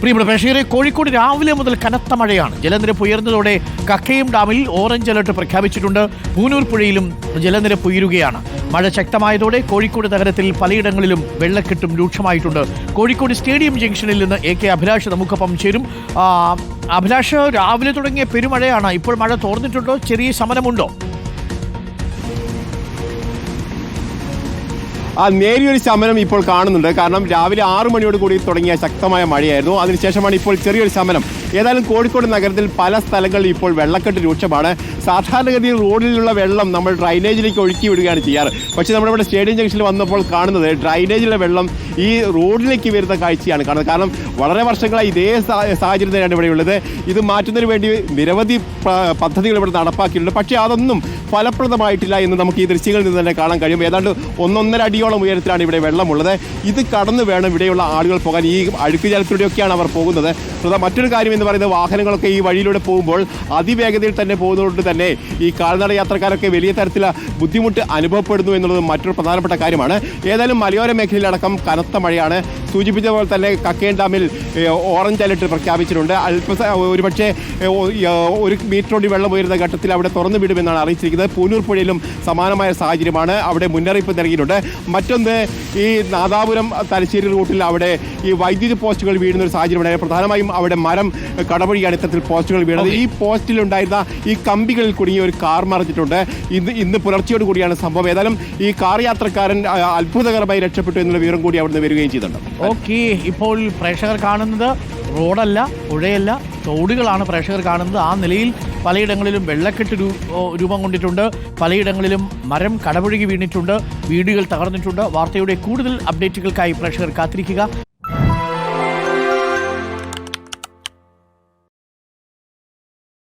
പ്രിയപ്പെട്ട ബഷീറെ കോഴിക്കോട് രാവിലെ മുതൽ കനത്ത മഴയാണ്. ജലനിരപ്പ് ഉയർന്നതോടെ കക്കയം ഡാമിൽ ഓറഞ്ച് അലർട്ട് പ്രഖ്യാപിച്ചിട്ടുണ്ട്. പൂനൂർ പുഴയിലും ജലനിരപ്പ് ഉയരുകയാണ്. മഴ ശക്തമായതോടെ കോഴിക്കോട് നഗരത്തിൽ പലയിടങ്ങളിലും വെള്ളക്കെട്ടും രൂക്ഷമായിട്ടുണ്ട്. കോഴിക്കോട് സ്റ്റേഡിയം ജംഗ്ഷനിൽ നിന്ന് എ കെ അഭിലാഷ് നമുക്കൊപ്പം ചേരും. അഭിലാഷ് രാവിലെ തുടങ്ങിയ പെരുമഴയാണ്. ഇപ്പോൾ മഴ തോർന്നിട്ടുണ്ടോ? ചെറിയ ശമനമുണ്ടോ? നേരിയൊരു ശമനം ഇപ്പോൾ കാണുന്നുണ്ട്. കാരണം രാവിലെ ആറു മണിയോട് കൂടി തുടങ്ങിയ ശക്തമായ മഴയായിരുന്നു. അതിനുശേഷമാണ് ഇപ്പോൾ ചെറിയൊരു ശമനം. ഏതായാലും കോഴിക്കോട് നഗരത്തിൽ പല സ്ഥലങ്ങളിൽ ഇപ്പോൾ വെള്ളക്കെട്ട് രൂക്ഷമാണ്. സാധാരണഗതിയിൽ റോഡിലുള്ള വെള്ളം നമ്മൾ ഡ്രൈനേജിലേക്ക് ഒഴുക്കി വിടുകയാണ് ചെയ്യാറ്. പക്ഷേ നമ്മുടെ ഇവിടെ സ്റ്റേഡിയം ജംഗ്ഷനിൽ വന്നപ്പോൾ കാണുന്നത് ഡ്രൈനേജിലെ വെള്ളം ഈ റോഡിലേക്ക് വരുന്ന കാഴ്ചയാണ് കാണുന്നത്. കാരണം വളരെ വർഷങ്ങളായി ഇതേ സാഹചര്യം തന്നെയാണ് ഇവിടെയുള്ളത് ഇത് മാറ്റുന്നതിന് വേണ്ടി നിരവധി പദ്ധതികൾ ഇവിടെ നടപ്പാക്കിയിട്ടുണ്ട്. പക്ഷേ അതൊന്നും ഫലപ്രദമായിട്ടില്ല എന്ന് നമുക്ക് ഈ ദൃശ്യങ്ങളിൽ നിന്ന് തന്നെ കാണാൻ കഴിയും. ഏതാണ്ട് ഒന്നൊന്നര അടിയോളം ഉയരത്തിലാണ് ഇവിടെ വെള്ളമുള്ളത്. ഇത് കടന്നു വേണം ഇവിടെയുള്ള ആളുകൾ പോകാൻ. ഈ അഴുക്ക് ജലത്തിലൂടെയൊക്കെയാണ് അവർ പോകുന്നത്. മറ്റൊരു കാര്യം എന്ന് പറയുന്ന വാഹനങ്ങളൊക്കെ ഈ വഴിയിലൂടെ പോകുമ്പോൾ അതിവേഗതയിൽ തന്നെ പോകുന്നതുകൊണ്ട് തന്നെ ഈ കാൽനട യാത്രക്കാരൊക്കെ വലിയ തരത്തിൽ ബുദ്ധിമുട്ട് അനുഭവപ്പെടുന്നു എന്നുള്ളത് മറ്റൊരു പ്രധാനപ്പെട്ട കാര്യമാണ്. ഏതായാലും മലയോര മേഖലയിലടക്കം കനത്ത മഴയാണ്. സൂചിപ്പിച്ച പോലെ തന്നെ കക്കയം ഡാമിൽ ഓറഞ്ച് അലർട്ട് പ്രഖ്യാപിച്ചിട്ടുണ്ട്. അല്പ ഒരുപക്ഷെ ഒരു മീറ്ററോടി വെള്ളം ഉയരുന്ന ഘട്ടത്തിൽ അവിടെ തുറന്നു വിടുമെന്നാണ് അറിയിച്ചിരിക്കുന്നത്. പൂനൂർ പുഴയിലും സമാനമായ സാഹചര്യമാണ് അവിടെ മുന്നറിയിപ്പ് നൽകിയിട്ടുണ്ട്. മറ്റൊന്ന് ഈ നാദാപുരം തലശ്ശേരി റൂട്ടിൽ അവിടെ ഈ വൈദ്യുതി പോസ്റ്റുകൾ വീഴുന്ന ഒരു സാഹചര്യമുണ്ടായിരുന്നു പ്രധാനമായും അവിടെ മരം കടവഴിയാണ് ഇത്തരത്തിൽ പോസ്റ്റുകൾ വീണത്. ഈ പോസ്റ്റിൽ ഉണ്ടായിരുന്ന ഈ കമ്പികളിൽ കുടുങ്ങിയ ഒരു കാർ മറിഞ്ഞിട്ടുണ്ട്. ഇന്ന് ഇന്ന് പുലർച്ചയോട് കൂടിയാണ് സംഭവം. ഏതായാലും ഈ കാർ യാത്രക്കാരൻ അത്ഭുതകരമായി രക്ഷപ്പെട്ടു എന്നുള്ള വിവരം കൂടി അവിടുന്ന് വരികയും ചെയ്തിട്ടുണ്ട്. ഓക്കെ. ഇപ്പോൾ പ്രേക്ഷകർ കാണുന്നത് റോഡല്ല പുഴയല്ല തോടുകളാണ് പ്രേക്ഷകർ കാണുന്നത്. ആ നിലയിൽ പലയിടങ്ങളിലും വെള്ളക്കെട്ട് രൂപം കൊണ്ടിട്ടുണ്ട്. പലയിടങ്ങളിലും മരം കടപുഴകി വീണിട്ടുണ്ട്. വീടുകൾ തകർന്നിട്ടുണ്ട്. വാർത്തയുടെ കൂടുതൽ അപ്ഡേറ്റുകൾക്കായി പ്രേക്ഷകർ കാത്തിരിക്കുക.